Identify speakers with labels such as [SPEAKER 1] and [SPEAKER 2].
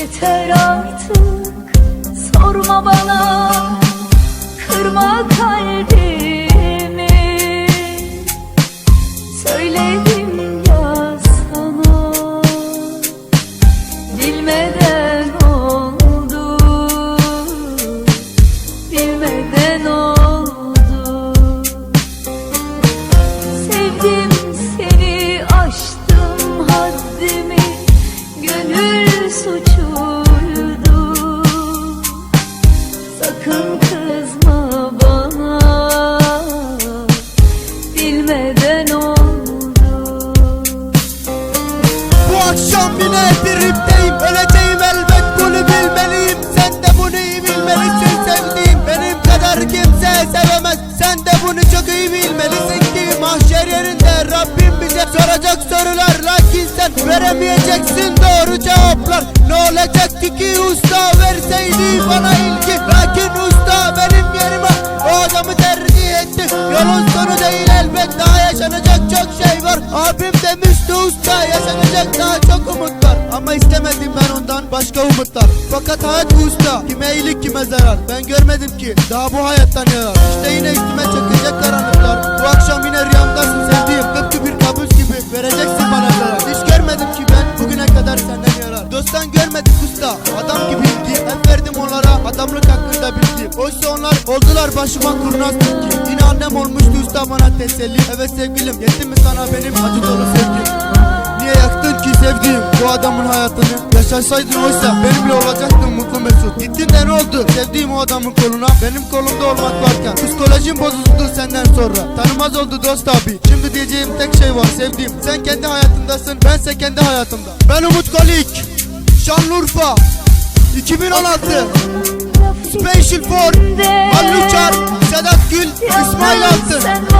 [SPEAKER 1] Yeter artık. Sorma bana. Kırma kalbimi Bilmeden oldu.
[SPEAKER 2] Bu akşam yine tripteyim Öleceğim elbet bunu bilmeliyim. Sen de bunu iyi bilmelisin sevdiğim Benim kadar kimse sevemez. Sen de bunu çok iyi bilmelisin ki Mahşer yerinde Rabbim bize soracak sorular. Lakin sen veremeyeceksin doğru cevaplar. Ne olacaktı ki usta verseydi bana var Abim demişti usta yaşanacak daha çok umut var Ama istemedim ben ondan başka umutlar. Fakat hayat bu usta kime iyilik kime zarar? Ben görmedim ki daha bu hayatta ne var? İşte yine üstüme çökecek karanlıklar. Bu akşam yine rüyamdasın sevdiğim Tıpkı bir kabus gibi vereceksin bana zarar. Hiç görmedim ki ben bugüne kadar senden yarar. Dosttan görmedik usta adam gibiydi Hep verdim onlara adamlık hakkında bilgi Oysa onlar oldular başıma kurnaz tilki Yine annem olmuştu bana teselli. Evet sevgilim yetti mi sana benim acı dolu sevgim? Niye yaktın ki sevdiğim bu adamın hayatını? Yaşasaydın oysa benimle olacaktın mutlu mesut. Gittin de ne oldu? Sevdiğim o adamın koluna. Benim kolumda olmak varken Psikolojim bozuldu senden sonra. Tanımaz oldu dost abi. Şimdi diyeceğim tek şey var sevdiğim. Sen kendi hayatındasın bense kendi hayatımda. Ben Umut Kolik Şanlıurfa 2016 Special for Halil Uçar Sedat Gül İsmail Altın
[SPEAKER 1] Sen var